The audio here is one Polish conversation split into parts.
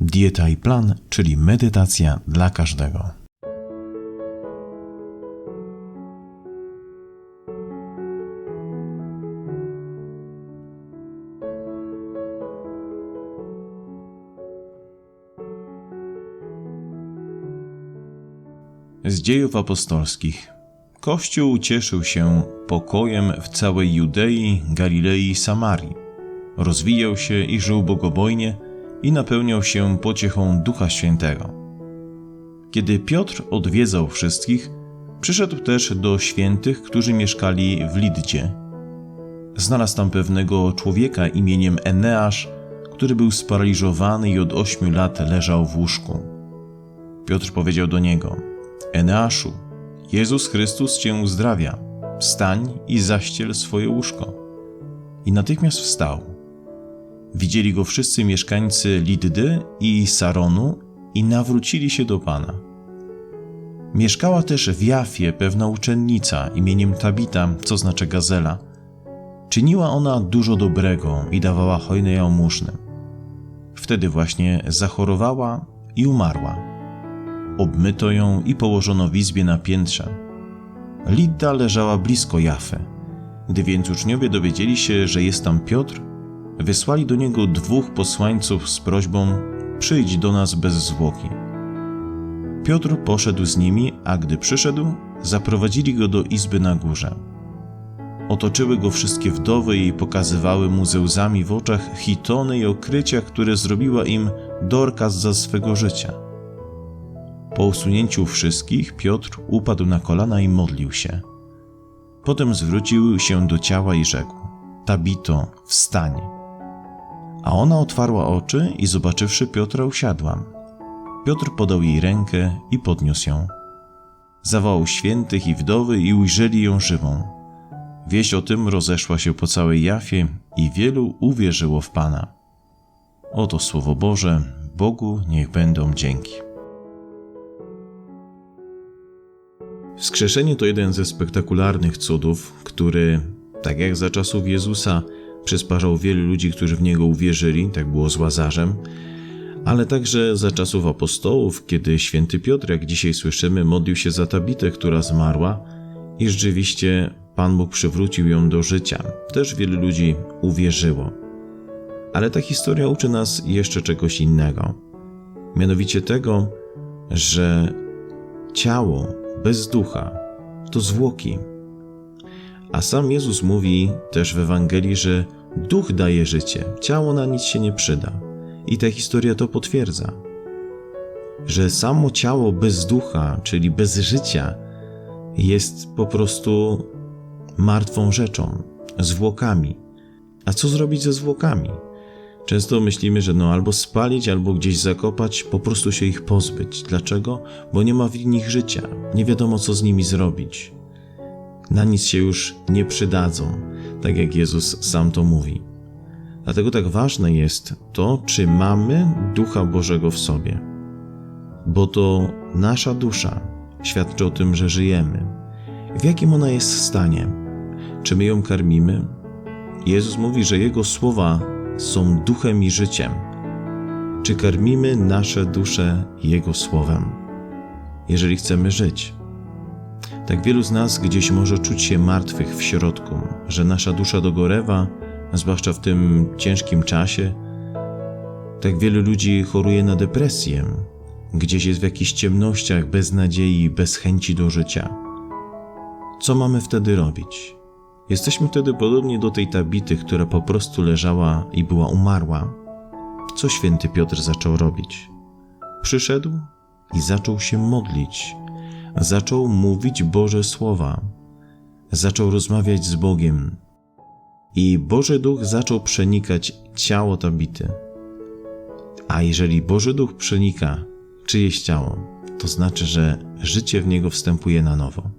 Dieta i plan, czyli medytacja dla każdego. Z dziejów apostolskich. Kościół cieszył się pokojem w całej Judei, Galilei i Samarii. Rozwijał się i żył bogobojnie i napełniał się pociechą Ducha Świętego. Kiedy Piotr odwiedzał wszystkich, przyszedł też do świętych, którzy mieszkali w Liddzie. Znalazł tam pewnego człowieka imieniem Eneasz, który był sparaliżowany i od ośmiu lat leżał w łóżku. Piotr powiedział do niego: Eneaszu, Jezus Chrystus cię uzdrawia. Wstań i zaściel swoje łóżko. I natychmiast wstał. Widzieli go wszyscy mieszkańcy Liddy i Saronu i nawrócili się do Pana. Mieszkała też w Jafie pewna uczennica imieniem Tabita, co znaczy gazela. Czyniła ona dużo dobrego i dawała hojne jałmużny. Wtedy właśnie zachorowała i umarła. Obmyto ją i położono w izbie na piętrze. Lidda leżała blisko Jafy. Gdy więc uczniowie dowiedzieli się, że jest tam Piotr, wysłali do niego dwóch posłańców z prośbą: Przyjdź do nas bez zwłoki. Piotr poszedł z nimi, a gdy przyszedł, zaprowadzili go do izby na górze. Otoczyły go wszystkie wdowy i pokazywały mu ze łzami w oczach hitony i okrycia, które zrobiła im Dorcas za swego życia. Po usunięciu wszystkich, Piotr upadł na kolana i modlił się. Potem zwrócił się do ciała i rzekł: Tabito, wstań. A ona otwarła oczy i zobaczywszy Piotra, usiadła. Piotr podał jej rękę i podniósł ją. Zawołał świętych i wdowy i ujrzeli ją żywą. Wieść o tym rozeszła się po całej Jafie i wielu uwierzyło w Pana. Oto Słowo Boże, Bogu niech będą dzięki. Wskrzeszenie to jeden ze spektakularnych cudów, który, tak jak za czasów Jezusa, przysparzał wielu ludzi, którzy w Niego uwierzyli, tak było z Łazarzem, ale także za czasów apostołów, kiedy święty Piotr, jak dzisiaj słyszymy, modlił się za Tabitę, która zmarła i rzeczywiście Pan Bóg przywrócił ją do życia. Też wielu ludzi uwierzyło. Ale ta historia uczy nas jeszcze czegoś innego. Mianowicie tego, że ciało bez ducha to zwłoki. A sam Jezus mówi też w Ewangelii, że duch daje życie, ciało na nic się nie przyda. I ta historia to potwierdza. Że samo ciało bez ducha, czyli bez życia, jest po prostu martwą rzeczą, zwłokami. A co zrobić ze zwłokami? Często myślimy, że no albo spalić, albo gdzieś zakopać, po prostu się ich pozbyć. Dlaczego? Bo nie ma w nich życia, nie wiadomo co z nimi zrobić. Na nic się już nie przydadzą, tak jak Jezus sam to mówi. Dlatego tak ważne jest to, czy mamy Ducha Bożego w sobie. Bo to nasza dusza świadczy o tym, że żyjemy. W jakim ona jest stanie? Czy my ją karmimy? Jezus mówi, że Jego słowa są duchem i życiem. Czy karmimy nasze dusze Jego słowem? Jeżeli chcemy żyć. Tak wielu z nas gdzieś może czuć się martwych w środku, że nasza dusza dogorewa, zwłaszcza w tym ciężkim czasie. Tak wielu ludzi choruje na depresję, gdzieś jest w jakichś ciemnościach, bez nadziei, bez chęci do życia. Co mamy wtedy robić? Jesteśmy wtedy podobni do tej tabity, która po prostu leżała i była umarła. Co święty Piotr zaczął robić? Przyszedł i zaczął się modlić. Zaczął mówić Boże słowa. Zaczął rozmawiać z Bogiem. I Boży Duch zaczął przenikać ciało tabity. A jeżeli Boży Duch przenika czyjeś ciało, to znaczy, że życie w niego wstępuje na nowo.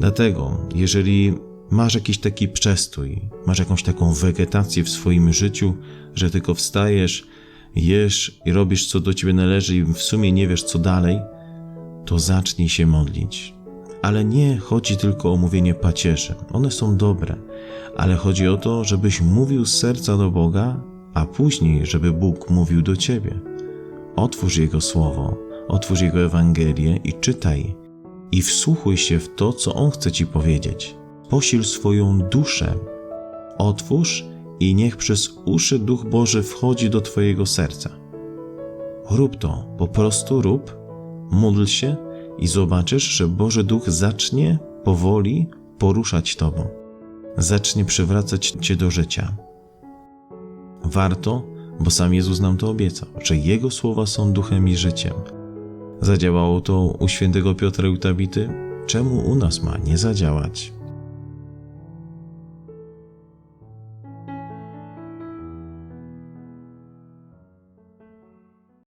Dlatego, jeżeli masz jakiś taki przestój, masz jakąś taką wegetację w swoim życiu, że tylko wstajesz, jesz i robisz co do ciebie należy i w sumie nie wiesz co dalej, to zacznij się modlić. Ale nie chodzi tylko o mówienie pacierzy, one są dobre, ale chodzi o to, żebyś mówił z serca do Boga, a później, żeby Bóg mówił do ciebie. otwórz Jego Słowo, otwórz Jego Ewangelię i czytaj. I wsłuchuj się w to, co On chce Ci powiedzieć. Posil swoją duszę. Otwórz i niech przez uszy Duch Boży wchodzi do Twojego serca. Rób to, po prostu rób, módl się i zobaczysz, że Boży Duch zacznie powoli poruszać Tobą. Zacznie przywracać Cię do życia. Warto, bo sam Jezus nam to obiecał, że Jego słowa są duchem i życiem. Zadziałało to u świętego Piotra i u Tabity, czemu u nas ma nie zadziałać?